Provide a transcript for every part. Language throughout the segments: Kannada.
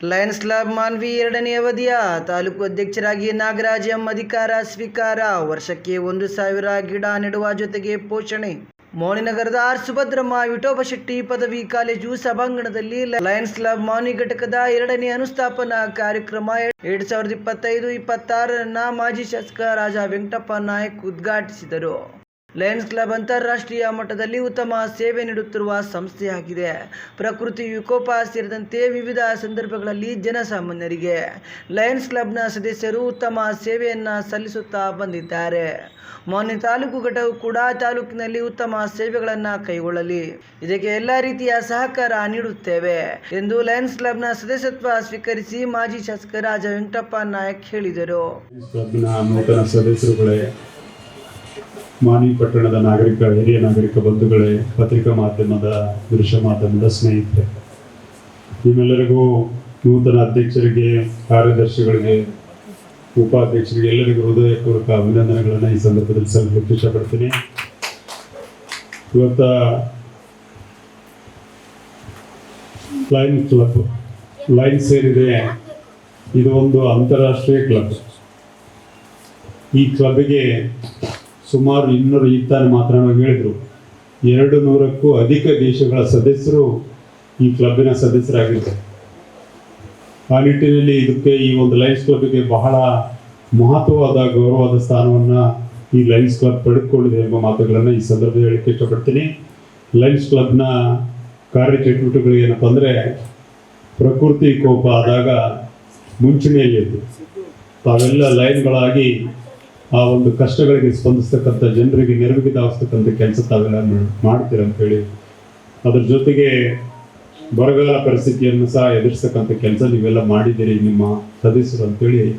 ಲಯನ್ಸ್ ಕ್ಲಬ್ ಮಾನ್ವಿ ಎರಡನೇ ಅವಧಿಯ ತಾಲೂಕು ಅಧ್ಯಕ್ಷರಾಗಿ ನಾಗರಾಜ್ ಎಂ ಅಧಿಕಾರ ಸ್ವೀಕಾರ. ವರ್ಷಕ್ಕೆ ಒಂದು ಸಾವಿರ ಗಿಡ ನೆಡುವ ಜೊತೆಗೆ ಪೋಷಣೆ. ಮೌನಿನಗರದ ಆರ್ ಸುಭದ್ರಮ್ಮ, ವಿಠೋಬ ಶೆಟ್ಟಿ ಪದವಿ ಕಾಲೇಜು ಸಭಾಂಗಣದಲ್ಲಿ ಲಯನ್ಸ್ ಕ್ಲಬ್ ಮಾನ್ವಿ ಘಟಕದ ಎರಡನೇ ಅನುಸ್ಥಾಪನಾ ಕಾರ್ಯಕ್ರಮ ಎರಡ್ ಸಾವಿರದ ಇಪ್ಪತ್ತೈದು ಇಪ್ಪತ್ತಾರರನ್ನ ಮಾಜಿ ಶಾಸಕ ರಾಜ ವೆಂಕಟಪ್ಪ ನಾಯಕ್ ಉದ್ಘಾಟಿಸಿದರು. ಲಯನ್ಸ್ ಕ್ಲಬ್ ಅಂತಾರಾಷ್ಟ್ರೀಯ ಮಟ್ಟದಲ್ಲಿ ಉತ್ತಮ ಸೇವೆ ನೀಡುತ್ತಿರುವ ಸಂಸ್ಥೆಯಾಗಿದೆ. ಪ್ರಕೃತಿ ವಿಕೋಪ ಸೇರಿದಂತೆ ವಿವಿಧ ಸಂದರ್ಭಗಳಲ್ಲಿ ಜನಸಾಮಾನ್ಯರಿಗೆ ಲಯನ್ಸ್ ಕ್ಲಬ್ನ ಸದಸ್ಯರು ಉತ್ತಮ ಸೇವೆಯನ್ನು ಸಲ್ಲಿಸುತ್ತಾ ಬಂದಿದ್ದಾರೆ. ಮೊನ್ನೆ ತಾಲೂಕು ಘಟಕವು ಕೂಡ ತಾಲೂಕಿನಲ್ಲಿ ಉತ್ತಮ ಸೇವೆಗಳನ್ನು ಕೈಗೊಳ್ಳಲಿ. ಇದಕ್ಕೆ ಎಲ್ಲ ರೀತಿಯ ಸಹಕಾರ ನೀಡುತ್ತೇವೆ ಎಂದು ಲಯನ್ಸ್ ಕ್ಲಬ್ನ ಸದಸ್ಯತ್ವ ಸ್ವೀಕರಿಸಿ ಮಾಜಿ ಶಾಸಕ ರಾಜ ವೆಂಕಟಪ್ಪ ನಾಯಕ್ ಹೇಳಿದರು. ಮಾನಿ ಪಟ್ಟಣದ ನಾಗರಿಕ, ಹಿರಿಯ ನಾಗರಿಕ ಬಂಧುಗಳೇ, ಪತ್ರಿಕಾ ಮಾಧ್ಯಮದ, ದೃಶ್ಯ ಮಾಧ್ಯಮದ ಸ್ನೇಹಿತರೆ. ನಿಮ್ಮೆಲ್ಲರಿಗೂ ನೂತನ ಅಧ್ಯಕ್ಷರಿಗೆ, ಕಾರ್ಯದರ್ಶಿಗಳಿಗೆ, ಉಪಾಧ್ಯಕ್ಷರಿಗೆ ಎಲ್ಲರಿಗೂ ಹೃದಯಪೂರ್ವಕ ಅಭಿನಂದನೆಗಳನ್ನು ಈ ಸಂದರ್ಭದಲ್ಲಿ ಸಲ್ಲಿಸಲಿಕ್ಕೆ ಇಷ್ಟಪಡ್ತೀನಿ ಇವತ್ತ ಲೈನ್ ಕ್ಲಬ್ ಲೈನ್ ಸೇರಿದೆ ಇದು ಒಂದು ಅಂತಾರಾಷ್ಟ್ರೀಯ ಕ್ಲಬ್ ಈ ಕ್ಲಬ್ಗೆ ಸುಮಾರು ಇನ್ನೂರು ಈಗ ಮಾತ್ರ ಹೇಳಿದರು. ಎರಡು ನೂರಕ್ಕೂ ಅಧಿಕ ದೇಶಗಳ ಸದಸ್ಯರು ಈ ಕ್ಲಬ್ಬಿನ ಸದಸ್ಯರಾಗಿದ್ದಾರೆ. ಆ ನಿಟ್ಟಿನಲ್ಲಿ ಇದಕ್ಕೆ ಈ ಒಂದು ಲಯನ್ಸ್ ಕ್ಲಬ್ಗೆ ಬಹಳ ಮಹತ್ವವಾದ, ಗೌರವವಾದ ಸ್ಥಾನವನ್ನು ಈ ಲಯನ್ಸ್ ಕ್ಲಬ್ ಪಡೆದುಕೊಂಡಿದೆ ಎಂಬ ಮಾತುಗಳನ್ನು ಈ ಸಂದರ್ಭದಲ್ಲಿ ಹೇಳಕ್ಕೆ ಇಷ್ಟಪಡ್ತೀನಿ. ಲಯನ್ಸ್ ಕ್ಲಬ್ನ ಕಾರ್ಯಚಟುವಟಿಕೆಗಳು ಏನಪ್ಪ ಅಂದರೆ ಪ್ರಕೃತಿ ಕೋಪ ಆದಾಗ ಮುಂಚೂಣಿಯಲ್ಲಿದ್ದು. ತಾವೆಲ್ಲ ಲೈನ್ಗಳಾಗಿ ಆ ಒಂದು ಕಷ್ಟಗಳಿಗೆ ಸ್ಪಂದಿಸ್ತಕ್ಕಂಥ ಜನರಿಗೆ ನೆರವಿಗೆ ಧಾವಿಸ್ತಕ್ಕಂಥ ಕೆಲಸ ತಾವೆಲ್ಲ ಮಾಡ್- ಮಾಡ್ತೀರ ಅಂತೇಳಿ ಅದ್ರ ಜೊತೆಗೆ ಬರಗಾಲ ಪರಿಸ್ಥಿತಿಯನ್ನು ಸಹ ಎದುರಿಸ್ತಕ್ಕಂಥ ಕೆಲಸ ನೀವೆಲ್ಲ ಮಾಡಿದ್ದೀರಿ, ನಿಮ್ಮ ಸದಸ್ಯರು ಅಂತೇಳಿ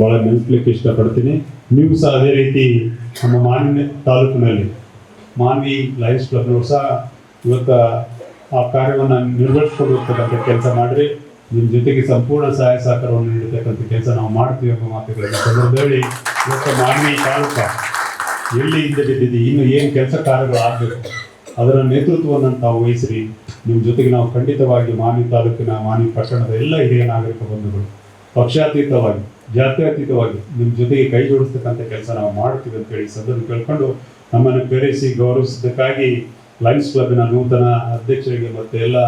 ಭಾಳ ನೆನಪಲಿಕ್ಕೆ ಇಷ್ಟಪಡ್ತೀನಿ. ನೀವು ಸಹ ಅದೇ ರೀತಿ ನಮ್ಮ ಮಾನ್ಯ ತಾಲೂಕಿನಲ್ಲಿ, ಮಾನ್ವಿ ಲೈಫ್ ಕ್ಲಬ್ನವರು ಸಹ ಇವತ್ತ ಆ ಕಾರ್ಯವನ್ನು ನಿರ್ವಹಿಸ್ಕೊಂಡು ಹೋಗ್ತಕ್ಕಂಥ ಕೆಲಸ ಮಾಡಿರಿ. ನಿಮ್ಮ ಜೊತೆಗೆ ಸಂಪೂರ್ಣ ಸಹಾಯ ಸಹಕಾರವನ್ನು ನೀಡತಕ್ಕಂಥ ಕೆಲಸ ನಾವು ಮಾಡ್ತೀವಿ ಎಂಬ ಮಾತುಗಳನ್ನು ಸಂದರ್ಭದಲ್ಲಿ ಇವತ್ತು ಮಾನ್ವಿ ತಾಲೂಕ ಎಲ್ಲಿ ಹಿಂದೆ ಬಿದ್ದಿದೆ ಇನ್ನು ಏನು ಕೆಲಸ ಕಾರ್ಯಗಳು ಆಗಬೇಕು, ಅದರ ನೇತೃತ್ವವನ್ನು ತಾವು ವಹಿಸಿರಿ. ನಿಮ್ಮ ಜೊತೆಗೆ ನಾವು ಖಂಡಿತವಾಗಿ ಮಾನ್ವಿ ತಾಲೂಕಿನ, ಮಾನ್ವಿ ಪಟ್ಟಣದ ಎಲ್ಲ ಹಿರಿಯ ನಾಗರಿಕ ಬಂಧುಗಳು, ಪಕ್ಷಾತೀತವಾಗಿ, ಜಾತ್ಯತೀತವಾಗಿ ನಿಮ್ಮ ಜೊತೆಗೆ ಕೈ ಜೋಡಿಸ್ತಕ್ಕಂಥ ಕೆಲಸ ನಾವು ಮಾಡ್ತೀವಿ ಅಂತೇಳಿ ಸಂದರ್ಭ ಕೇಳ್ಕೊಂಡು ನಮ್ಮನ್ನು ಕರೆಸಿ ಗೌರವಿಸಿದ್ದಕ್ಕಾಗಿ ಲಯನ್ಸ್ ಕ್ಲಬ್ನ ನೂತನ ಅಧ್ಯಕ್ಷರಿಗೆ ಮತ್ತು ಎಲ್ಲ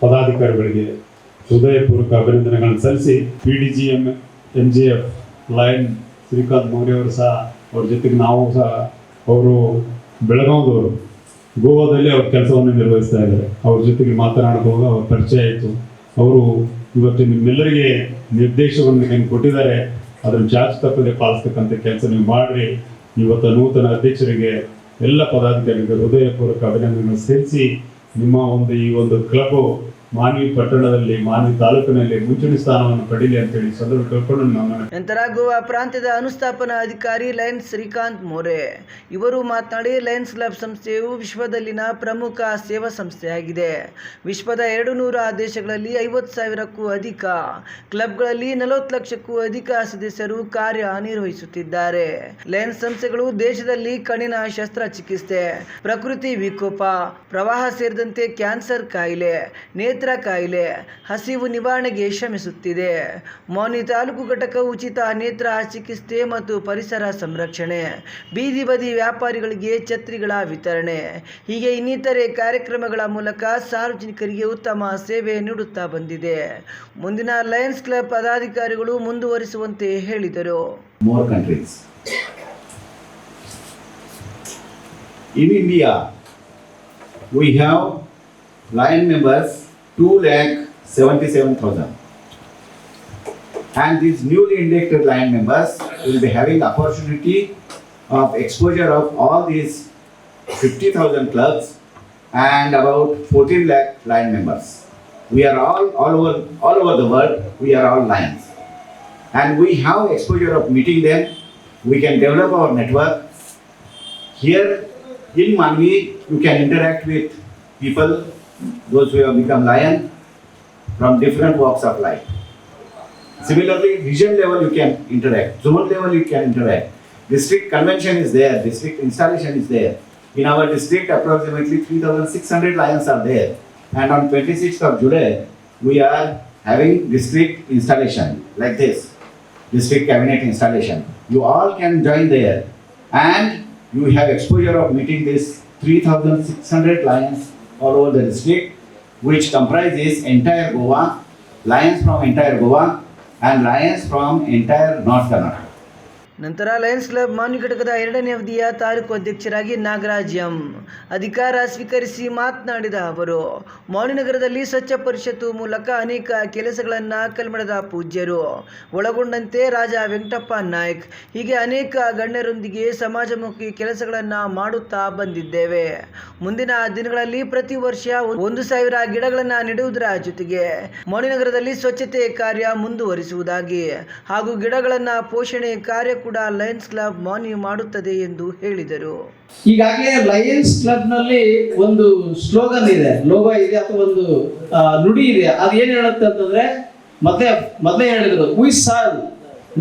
ಪದಾಧಿಕಾರಿಗಳಿಗೆ ಹೃದಯಪೂರ್ವಕ ಅಭಿನಂದನೆಗಳನ್ನು ಸಲ್ಲಿಸಿ P D G M M G F lion Shrikant Maurya ಸಹ ಅವ್ರ ಜೊತೆಗೆ ನಾವು ಸಹ ಅವರು ಬೆಳಗಾವದವರು. ಗೋವಾದಲ್ಲಿ ಅವ್ರ ಕೆಲಸವನ್ನು ನಿರ್ವಹಿಸ್ತಾ ಇದ್ದಾರೆ. ಅವ್ರ ಜೊತೆಗೆ ಮಾತನಾಡುವಾಗ ಅವ್ರ ಪರಿಚಯ ಆಯಿತು ಅವರು ಇವತ್ತು ನಿಮ್ಮೆಲ್ಲರಿಗೆ ನಿರ್ದೇಶವನ್ನು ಏನು ಕೊಟ್ಟಿದ್ದಾರೆ. ಅದನ್ನು ಜಾಸ್ತಿ ತಪ್ಪದೆ ಪಾಲಿಸ್ತಕ್ಕಂಥ ಕೆಲಸ ನೀವು ಮಾಡಿರಿ. ಇವತ್ತು ನೂತನ ಅಧ್ಯಕ್ಷರಿಗೆ ಎಲ್ಲ ಪದಾಧಿಕಾರಿಗಳಿಗೆ ಹೃದಯಪೂರ್ವಕ ಅಭಿನಂದನೆಗಳನ್ನು ಸೇರಿಸಿ ನಿಮ್ಮ ಒಂದು ಈ ಒಂದು ಕ್ಲಬ್ ಮಾನ್ವಿ ಪಟ್ಟಣದಲ್ಲಿ, ಮಾನ್ವಿ ತಾಲೂಕಿನಲ್ಲಿ ಮುಂಚೂಣಿ ಸ್ಥಾನವನ್ನು ಪಡೀಲಿ ಅಂತೇಳಿ ಸದರು ಕೇಳ್ಕೊಂಡು ನಂತರ ಗೋವಾ ಪ್ರಾಂತ್ಯದ ಅನುಸ್ಥಾಪನಾ ಅಧಿಕಾರಿ ಲಯನ್ಸ್ ಶ್ರೀಕಾಂತ್ ಮೋರೆ. ಇವರು ಮಾತನಾಡಿ, ಲಯನ್ಸ್ ಕ್ಲಬ್ ಸಂಸ್ಥೆಯು ವಿಶ್ವದಲ್ಲಿನ ಪ್ರಮುಖ ಸೇವಾ ಸಂಸ್ಥೆಯಾಗಿದೆ. ವಿಶ್ವದ ಎರಡು ನೂರ ದೇಶಗಳಲ್ಲಿ ಐವತ್ತು ಸಾವಿರಕ್ಕೂ ಅಧಿಕ. ಕ್ಲಬ್ಗಳಲ್ಲಿ ನಲವತ್ತು ಲಕ್ಷಕ್ಕೂ ಅಧಿಕ ಸದಸ್ಯರು ಕಾರ್ಯ ನಿರ್ವಹಿಸುತ್ತಿದ್ದಾರೆ. ಲಯನ್ಸ್ ಸಂಸ್ಥೆಗಳು ದೇಶದಲ್ಲಿ ಕಣ್ಣಿನ ಶಸ್ತ್ರಚಿಕಿತ್ಸೆ, ಪ್ರಕೃತಿ ವಿಕೋಪ, ಪ್ರವಾಹ ಸೇರಿದಂತೆ ಕ್ಯಾನ್ಸರ್ ಕಾಯಿಲೆ, ನೇತ್ರ ಕಾಯಿಲೆ ಹಸಿವು ನಿವಾರಣೆಗೆ ಶ್ರಮಿಸುತ್ತಿದೆ. ಮೌನಿ ತಾಲೂಕು ಘಟಕ ಉಚಿತ ನೇತ್ರ ಚಿಕಿತ್ಸೆ ಮತ್ತು ಪರಿಸರ ಸಂರಕ್ಷಣೆ ಬೀದಿ ಬದಿ ವ್ಯಾಪಾರಿಗಳಿಗೆ ಛತ್ರಿಗಳ ವಿತರಣೆ ಹೀಗೆ ಇನ್ನಿತರೆ ಕಾರ್ಯಕ್ರಮಗಳ ಮೂಲಕ ಸಾರ್ವಜನಿಕರಿಗೆ ಉತ್ತಮ ಸೇವೆ ನೀಡುತ್ತಾ ಬಂದಿದೆ. ಮುಂದಿನ ಲಯನ್ಸ್ ಕ್ಲಬ್ ಪದಾಧಿಕಾರಿಗಳು ಮುಂದುವರಿಸುವಂತೆ ಹೇಳಿದರು. In India, we have lion members. 2 lakh 77,000. And these newly inducted lion members will be having the opportunity of exposure of all these 50,000 clubs and about 14 lakh lion members. We are all, all over, all over the world, we are all lions and we have exposure of meeting them. We can develop our network. Here in Manvi, you can interact with people, those who have become lion from different walks of life. Similarly, region level you can interact, zone level you can interact. District convention is there, district installation is there. In our district, approximately 3,600 lions are there. And on 26th of July, we are having district installation like this, district cabinet installation. You all can join there and you have exposure of meeting this 3600 lions all over the district which comprises entire Goa, lions from entire Goa and lions from entire North Karnataka. ನಂತರ ಲಯನ್ಸ್ ಕ್ಲಬ್ ಮಾನ್ಯ ಘಟಕದ ಎರಡನೇ ಅವಧಿಯ ತಾಲೂಕು ಅಧ್ಯಕ್ಷರಾಗಿ ನಾಗರಾಜ್ ಎಂ ಅಧಿಕಾರ ಸ್ವೀಕರಿಸಿ ಮಾತನಾಡಿದ ಅವರು ಮೌನಿನಗರದಲ್ಲಿ ಸ್ವಚ್ಛ ಪರಿಷತ್ತು ಮೂಲಕ ಅನೇಕ ಕೆಲಸಗಳನ್ನು ಕಲ್ಮಡದ ಪೂಜ್ಯರು. ಒಳಗೊಂಡಂತೆ ರಾಜ ವೆಂಕಟಪ್ಪ ನಾಯ್ಕ್, ಹೀಗೆ ಅನೇಕ ಗಣ್ಯರೊಂದಿಗೆ ಸಮಾಜಮುಖಿ ಕೆಲಸಗಳನ್ನು ಮಾಡುತ್ತಾ ಬಂದಿದ್ದೇವೆ. ಮುಂದಿನ ದಿನಗಳಲ್ಲಿ ಪ್ರತಿ ವರ್ಷ ಒಂದು ಸಾವಿರ ಗಿಡಗಳನ್ನು ನೆಡುವುದರ ಜೊತೆಗೆ ಮೌನಿನಗರದಲ್ಲಿ ಸ್ವಚ್ಛತೆ ಕಾರ್ಯ ಮುಂದುವರಿಸುವುದಾಗಿ ಹಾಗೂ ಗಿಡಗಳನ್ನು ಪೋಷಣೆ ಕಾರ್ಯ ಕೂಡ ಲಯನ್ಸ್ ಕ್ಲಬ್ ಮಾನ್ಯ ಮಾಡುತ್ತದೆ ಎಂದು ಹೇಳಿದರು. ಈಗಾಗಲೇ ಲಯನ್ಸ್ ಕ್ಲಬ್ನಲ್ಲಿ ಒಂದು ಸ್ಲೋಗನ್ ಇದೆ, ಲೋಗೋ ಇದೆ ಅಥವಾ ಒಂದು ನುಡಿ ಇದೆ, ಅದು ಏನ್ ಹೇಳುತ್ತೆ ಅಂತಂದ್ರೆ ಮತ್ತೆ ಮೊದಲೇ ಹೇಳಿದ್ರು ಉಯ್ ಸಾರ್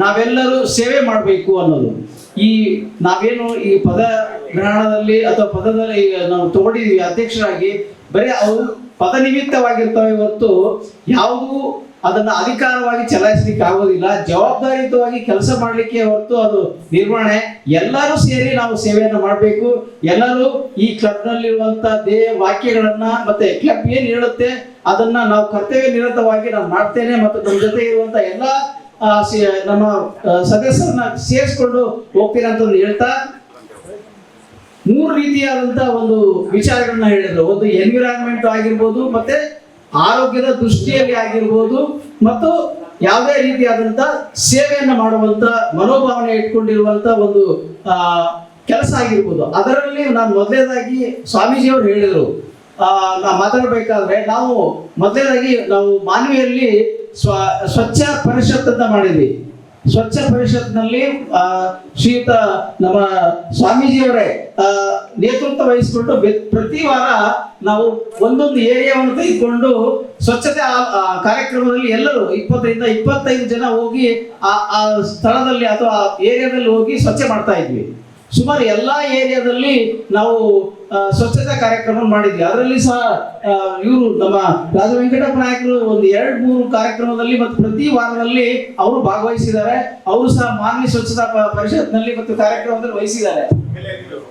ನಾವೆಲ್ಲರೂ ಸೇವೆ ಮಾಡಬೇಕು ಅನ್ನೋದು. ಈ ನಾವೇನು ಈ ಪದ ಗ್ರಹಣದಲ್ಲಿ ಅಥವಾ ಪದದಲ್ಲಿ ಈಗ ನಾವು ತಗೊಂಡಿದೀವಿ, ಅಧ್ಯಕ್ಷರಾಗಿ, ಬರೀ ಅವರು ಪದ ನಿಮಿತ್ತವಾಗಿರ್ತವೆ ಹೊರತು ಯಾವುದು ಅದನ್ನ ಅಧಿಕಾರವಾಗಿ ಚಲಾಯಿಸ್ಲಿಕ್ಕೆ ಆಗೋದಿಲ್ಲ. ಜವಾಬ್ದಾರಿಯುತವಾಗಿ ಕೆಲಸ ಮಾಡಲಿಕ್ಕೆ ಹೊರತು ಅದು ನಿರ್ವಹಣೆ. ಎಲ್ಲರೂ ಸೇರಿ ನಾವು ಸೇವೆಯನ್ನು ಮಾಡಬೇಕು. ಎಲ್ಲರೂ ಈ ಕ್ಲಬ್ ನಲ್ಲಿರುವಂತ ವಾಕ್ಯಗಳನ್ನು ಮತ್ತೆ ಕ್ಲಬ್ ಏನ್ ಹೇಳುತ್ತೆ ಅದನ್ನ ನಾವು ಕರ್ತವ್ಯ ನಿರತವಾಗಿ ನಾನು ಮಾಡ್ತೇನೆ ಮತ್ತು ನಮ್ಮ ಜೊತೆ ಇರುವಂತ ಎಲ್ಲ ನಮ್ಮ ಸದಸ್ಯರನ್ನ ಸೇರಿಸ್ಕೊಂಡು ಹೋಗ್ತೀನಿ ಅಂತ ಹೇಳ್ತಾ ಮೂರು ರೀತಿಯಾದಂತ ಒಂದು ವಿಚಾರಗಳನ್ನ ಹೇಳಿದ್ರು. ಒಂದು ಎನ್ವಿರಾನ್ಮೆಂಟ್ ಆಗಿರ್ಬೋದು, ಮತ್ತೆ ಆರೋಗ್ಯದ ದೃಷ್ಟಿಯಲ್ಲಿ ಆಗಿರ್ಬೋದು ಮತ್ತು ಯಾವುದೇ ರೀತಿಯಾದಂಥ ಸೇವೆಯನ್ನು ಮಾಡುವಂಥ ಮನೋಭಾವನೆ ಇಟ್ಕೊಂಡಿರುವಂಥ ಒಂದು ಕೆಲಸ ಆಗಿರ್ಬೋದು. ಅದರಲ್ಲಿ ನಾನು ಮೊದಲನೇದಾಗಿ ಸ್ವಾಮೀಜಿಯವರು ಹೇಳಿದರು. ನಾವು ಮಾತಾಡಬೇಕಾದ್ರೆ ನಾವು ಮೊದಲನೇದಾಗಿ ನಾವು ಮಾನವಿಯಲ್ಲಿ ಸ್ವ, ಸ್ವಚ್ಛ ಪರಿಷತ್ ಅಂತ ಮಾಡಿದ್ವಿ. ಸ್ವಚ್ಛ ಪರಿಷತ್ನಲ್ಲಿ ಶ್ರೀಯುತ ನಮ್ಮ ಸ್ವಾಮೀಜಿಯವರೇ ನೇತೃತ್ವ ವಹಿಸಿಕೊಂಡು ಪ್ರತಿ ವಾರ ನಾವು ಒಂದೊಂದು ಏರಿಯಾವನ್ನು ತೆಗೆದುಕೊಂಡು ಸ್ವಚ್ಛತೆ ಕಾರ್ಯಕ್ರಮದಲ್ಲಿ ಎಲ್ಲರೂ ಇಪ್ಪತ್ತರಿಂದ ಇಪ್ಪತ್ತೈದು ಜನ ಹೋಗಿ ಆ ಸ್ಥಳದಲ್ಲಿ ಅಥವಾ ಆ ಏರಿಯಾದಲ್ಲಿ ಹೋಗಿ ಸ್ವಚ್ಛ ಮಾಡ್ತಾ ಇದ್ವಿ. ಸುಮಾರು ಎಲ್ಲಾ ಏರಿಯಾದಲ್ಲಿ ನಾವು ಸ್ವಚ್ಛತೆ ಕಾರ್ಯಕ್ರಮ ಮಾಡಿದ್ವಿ. ಅದರಲ್ಲಿ ಸಹ ಇವರು ನಮ್ಮ ರಾಜ ವೆಂಕಟಪ್ಪ ನಾಯಕರು ಒಂದು ಎರಡು, ಮೂರು ಕಾರ್ಯಕ್ರಮದಲ್ಲಿ ಮತ್ತು ಪ್ರತಿ ವಾರದಲ್ಲಿ ಅವರು ಭಾಗವಹಿಸಿದ್ದಾರೆ. ಅವರು ಸಹ ಮಾನವಿ ಸ್ವಚ್ಛತಾ ಪರಿಷತ್ನಲ್ಲಿ ಮತ್ತು ಕಾರ್ಯಕ್ರಮದಲ್ಲಿ ವಹಿಸಿದ್ದಾರೆ.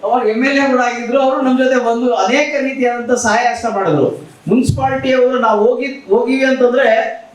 ಅವಾಗ ಎಂ ಎಲ್ ಎ ಕೂಡ ಆಗಿದ್ರು, ಅವರು ನಮ್ಮ ಜೊತೆ ಬಂದು ಅನೇಕ ರೀತಿಯಾದಂಥ ಸಹಾಯ ಹಸ್ತ ಮಾಡಿದ್ರು. ಮುನ್ಸಿಪಾಲ್ಟಿಯವರು ನಾವು ಹೋಗಿ, ಹೋಗಿವಿ ಅಂತಂದ್ರೆ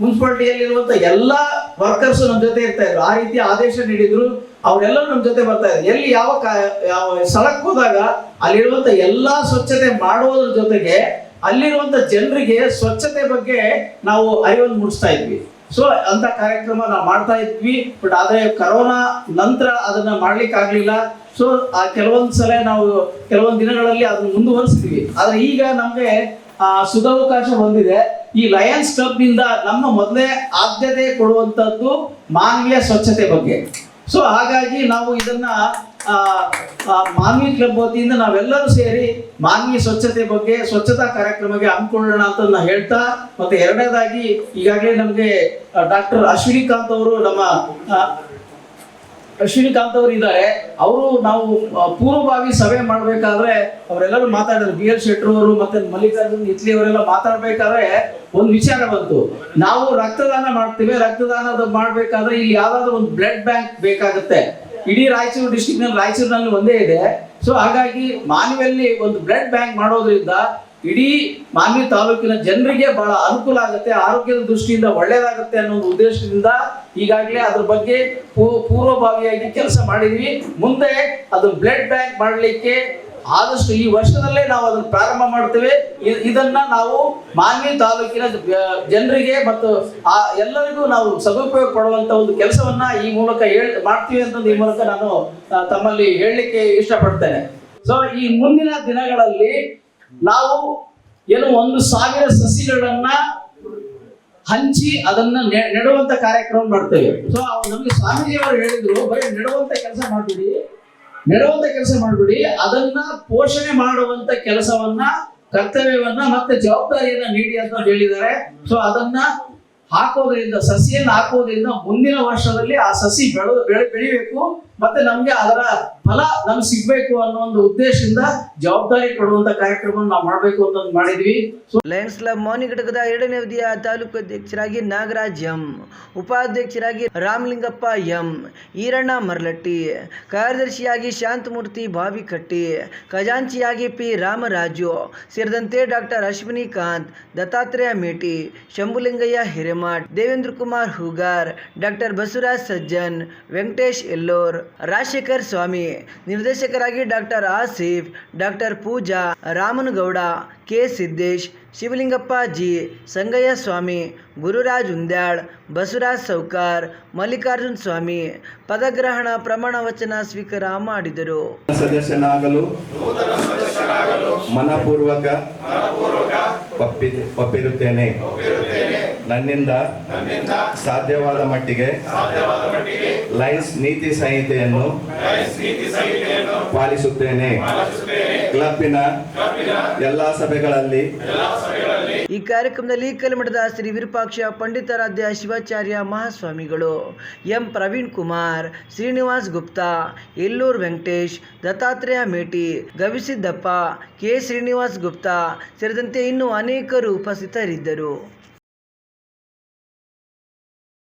ಮುನ್ಸಿಪಾಲಿಟಿಯಲ್ಲಿರುವಂತ ಎಲ್ಲಾ ವರ್ಕರ್ಸ್ ನಮ್ಮ ಜೊತೆ ಇರ್ತಾ ಇದ್ರು. ಆ ರೀತಿ ಆದೇಶ ನೀಡಿದ್ರು. ಅವರೆಲ್ಲರೂ ನಮ್ಮ ಜೊತೆ ಬರ್ತಾ ಇದ್ರು. ಎಲ್ಲಿ ಯಾವ ಯಾವ ಸ್ಥಳಕ್ಕೆ ಹೋದಾಗ ಅಲ್ಲಿರುವಂತ ಎಲ್ಲಾ ಸ್ವಚ್ಛತೆ ಮಾಡುವುದ್ರ ಜೊತೆಗೆ ಅಲ್ಲಿರುವಂತ ಜನರಿಗೆ ಸ್ವಚ್ಛತೆ ಬಗ್ಗೆ ನಾವು ಅರಿವನ್ನು ಮೂಡಿಸ್ತಾ ಇದ್ವಿ. ಸೊ ಅಂತ ಕಾರ್ಯಕ್ರಮ ನಾವು ಮಾಡ್ತಾ ಇದ್ವಿ. ಬಟ್ ಆದ್ರೆ ಕರೋನಾ ನಂತರ ಅದನ್ನ ಮಾಡ್ಲಿಕ್ಕೆ ಆಗ್ಲಿಲ್ಲ ಸೊ ಆ ಕೆಲವೊಂದ್ ಸಲ ನಾವು ಕೆಲವೊಂದು ದಿನಗಳಲ್ಲಿ ಅದನ್ನ ಮುಂದುವರಿಸ್ತೀವಿ ಆದ್ರೆ ಈಗ ನಮ್ಗೆ, ಆ, ಸುಧಾವಕಾಶ ಬಂದಿದೆ. ಈ ಲಯನ್ಸ್ ಕ್ಲಬ್ನಿಂದ ನಮ್ಮ ಮೊದಲೇ ಆದ್ಯತೆ ಕೊಡುವಂತದ್ದು ಮಾನವೀಯ ಸ್ವಚ್ಛತೆ ಬಗ್ಗೆ. ಸೊ ಹಾಗಾಗಿ ನಾವು ಇದನ್ನ ಮಾನವೀಯ ಕ್ಲಬ್ ವತಿಯಿಂದ ನಾವೆಲ್ಲರೂ ಸೇರಿ ಮಾನವೀಯ ಸ್ವಚ್ಛತೆ ಬಗ್ಗೆ, ಸ್ವಚ್ಛತಾ ಕಾರ್ಯಕ್ರಮಕ್ಕೆ ಹಮ್ಮಿಕೊಳ್ಳೋಣ ಅಂತ ನಾ ಹೇಳ್ತಾ, ಮತ್ತೆ ಎರಡನೇದಾಗಿ ಈಗಾಗಲೇ ನಮಗೆ ಡಾಕ್ಟರ್ ಅಶ್ವಿನಿ ಕಾಂತ್ ಅವರು ನಮ್ಮ ಅಶ್ವಿನಿಕಾಂತ್ ಅವರು ಇದ್ದಾರೆ. ಅವರು ನಾವು ಪೂರ್ವಭಾವಿ ಸಭೆ ಮಾಡಬೇಕಾದ್ರೆ ಅವರೆಲ್ಲರೂ ಮಾತಾಡಿದ್ರು. ಬಿ ಎಲ್ ಶೆಟ್ರು ಅವರು ಮತ್ತೆ ಮಲ್ಲಿಕಾರ್ಜುನ್ ಇತ್ಲಿ ಅವರೆಲ್ಲ ಮಾತಾಡ್ಬೇಕಾದ್ರೆ ಒಂದು ವಿಚಾರ ಬಂತು. ನಾವು ರಕ್ತದಾನ ಮಾಡ್ತೀವಿ ರಕ್ತದಾನದ ಮಾಡ್ಬೇಕಾದ್ರೆ ಇಲ್ಲಿ ಯಾವ್ದಾದ್ರು ಒಂದು ಬ್ಲಡ್ ಬ್ಯಾಂಕ್ ಬೇಕಾಗುತ್ತೆ. ಇಡೀ ರಾಯಚೂರು ಡಿಸ್ಟಿಕ್ನಲ್ಲಿ ರಾಯಚೂರಿನಲ್ಲಿ ಒಂದೇ ಇದೆ. ಸೊ ಹಾಗಾಗಿ ಮಾನವಿಯಲ್ಲಿ ಒಂದು ಬ್ಲಡ್ ಬ್ಯಾಂಕ್ ಮಾಡೋದ್ರಿಂದ ಇಡೀ ಮಾನ್ವಿ ತಾಲೂಕಿನ ಜನರಿಗೆ ಬಹಳ ಅನುಕೂಲ ಆಗುತ್ತೆ, ಆರೋಗ್ಯದ ದೃಷ್ಟಿಯಿಂದ ಒಳ್ಳೇದಾಗುತ್ತೆ ಅನ್ನೋ ಒಂದು ಉದ್ದೇಶದಿಂದ ಈಗಾಗಲೇ ಅದ್ರ ಬಗ್ಗೆ ಪೂರ್ವಭಾವಿಯಾಗಿ ಕೆಲಸ ಮಾಡಿದ್ವಿ. ಮುಂದೆ ಅದು ಬ್ಲಡ್ ಬ್ಯಾಂಕ್ ಮಾಡಲಿಕ್ಕೆ ಆದಷ್ಟು ಈ ವರ್ಷದಲ್ಲೇ ನಾವು ಅದನ್ನು ಪ್ರಾರಂಭ ಮಾಡ್ತೇವೆ. ಇದನ್ನ ನಾವು ಮಾನ್ವಿ ತಾಲೂಕಿನ ಜನರಿಗೆ ಮತ್ತು ಆ ಎಲ್ಲರಿಗೂ ನಾವು ಸದುಪಯೋಗ ಪಡುವಂತ ಒಂದು ಕೆಲಸವನ್ನ ಈ ಮೂಲಕ ಹೇಳ್, ಮಾಡ್ತೀವಿ ಅಂತ ಈ ಮೂಲಕ ನಾನು ತಮ್ಮಲ್ಲಿ ಹೇಳಲಿಕ್ಕೆ ಇಷ್ಟಪಡ್ತೇನೆ. ಸೊ ಈ ಮುಂದಿನ ದಿನಗಳಲ್ಲಿ ನಾವು ಏನು ಒಂದು ಸಾವಿರ ಸಸಿಗಳನ್ನ ಹಂಚಿ ಅದನ್ನ ನೆಡುವಂತ ಕಾರ್ಯಕ್ರಮ ಮಾಡ್ತೇವೆ. ಸೊ ನಮಗೆ ಸ್ವಾಮೀಜಿಯವರು ಹೇಳಿದ್ರು ಬರೀ ನೆಡುವಂತ ಕೆಲಸ ಮಾಡ್ಬಿಡಿ. ನೆಡುವಂತ ಕೆಲಸ ಮಾಡ್ಬಿಡಿ. ಅದನ್ನ ಪೋಷಣೆ ಮಾಡುವಂತ ಕೆಲಸವನ್ನ, ಕರ್ತವ್ಯವನ್ನ ಮತ್ತೆ ಜವಾಬ್ದಾರಿಯನ್ನ ನೀಡಿ ಅಂತ ಹೇಳಿದ್ದಾರೆ. ಸೊ ಅದನ್ನ ಹಾಕೋದ್ರಿಂದ, ಸಸಿಯನ್ನ ಹಾಕೋದ್ರಿಂದ ಮುಂದಿನ ವರ್ಷದಲ್ಲಿ ಆ ಸಸಿ ಬೆಳೆ ಬೆಳೆ ಬೆಳಿಬೇಕು. ಮತ್ತೆ ನಮ್ಗೆ ಅದರ ಫಲ ನಮ್ಗೆ ಸಿಗ್ಬೇಕು ಅನ್ನೋ ಒಂದು ಉದ್ದೇಶದಿಂದ ಜವಾಬ್ದಾರಿ ಕೊಡುವಂತ ಕಾರ್ಯಕ್ರಮ ನಾವು ಮಾಡಬೇಕು ಅಂತ ಮಾಡಿದ್ವಿ. ಲಯನ್ಸ್ ಕ್ಲಬ್ ಮೌನಿ ಘಟಕದ ಎರಡನೇ ಅವಧಿಯ ತಾಲೂಕು ಅಧ್ಯಕ್ಷರಾಗಿ ನಾಗರಾಜ್ ಎಂ, ಉಪಾಧ್ಯಕ್ಷರಾಗಿ ರಾಮಲಿಂಗಪ್ಪ ಎಂ, ಈರಣ್ಣ ಮರ್ಲಟ್ಟಿ, ಕಾರ್ಯದರ್ಶಿಯಾಗಿ ಶಾಂತಮೂರ್ತಿ ಬಾವಿಕಟ್ಟಿ, ಖಜಾಂಚಿಯಾಗಿ ಪಿ ರಾಮರಾಜು, ಸೇರಿದಂತೆ ಡಾಕ್ಟರ್ ಅಶ್ವಿನಿ ಕಾಂತ್ ದತ್ತಾತ್ರೇಯ ಮೇಟಿ, ಶಂಭುಲಿಂಗಯ್ಯ ಹಿರೇಮಠ್, ದೇವೇಂದ್ರ ಕುಮಾರ್ ಹುಗಾರ್, ಡಾಕ್ಟರ್ ಬಸವರಾಜ್ ಸಜ್ಜನ್, ವೆಂಕಟೇಶ್ ಎಲ್ಲೋರ್ ರಾಜಶೇಖರ್ ಸ್ವಾಮಿ, ನಿರ್ದೇಶಕರಾಗಿ doctor Asif, doctor Pooja, Ramanagowda, K Siddesh, Shivalingappa G, Sangayya Swamy, Gururaj Undyal, Basavaraj Soukar, Mallikarjun Swamy, ಪದಗ್ರಹಣ ಪ್ರಮಾಣ ವಚನ ಸ್ವೀಕಾರ ಮಾಡಿದರು. ಸದಸ್ಯನಾಗಲು, ಮನಪೂರ್ವಕ ಒಪ್ಪಿ ಒಪ್ಪಿರುತ್ತೇನೆ. ನನ್ನಿಂದ ಸಾಧ್ಯವಾದ ಮಟ್ಟಿಗೆ ಲೈನ್ಸ್ ನೀತಿ ಸಂಹಿತೆಯನ್ನು ಪಾಲಿಸುತ್ತೇನೆ. ಕ್ಲಬ್ಬಿನ ಎಲ್ಲಾ ಸಭೆಗಳಲ್ಲಿ ಈ ಕಾರ್ಯಕ್ರಮದಲ್ಲಿ ಕಲ್ಮಠದ ಶ್ರೀ ವಿರೂಪಾಕ್ಷ ಪಂಡಿತಾರಾಧ್ಯ ಶಿವಾಚಾರ್ಯ ಮಹಾಸ್ವಾಮಿಗಳು ಎಂ ಪ್ರವೀಣ್ ಕುಮಾರ್ ಶ್ರೀನಿವಾಸ್ ಗುಪ್ತಾ ಎಲ್ಲೂರ್ ವೆಂಕಟೇಶ್ ದತ್ತಾತ್ರೇಯ ಮೇಟಿ ಗವಿಸಿದ್ದಪ್ಪ ಕೆ ಶ್ರೀನಿವಾಸ್ ಗುಪ್ತಾ ಸೇರಿದಂತೆ ಇನ್ನೂ ಅನೇಕರು ಉಪಸ್ಥಿತರಿದ್ದರು.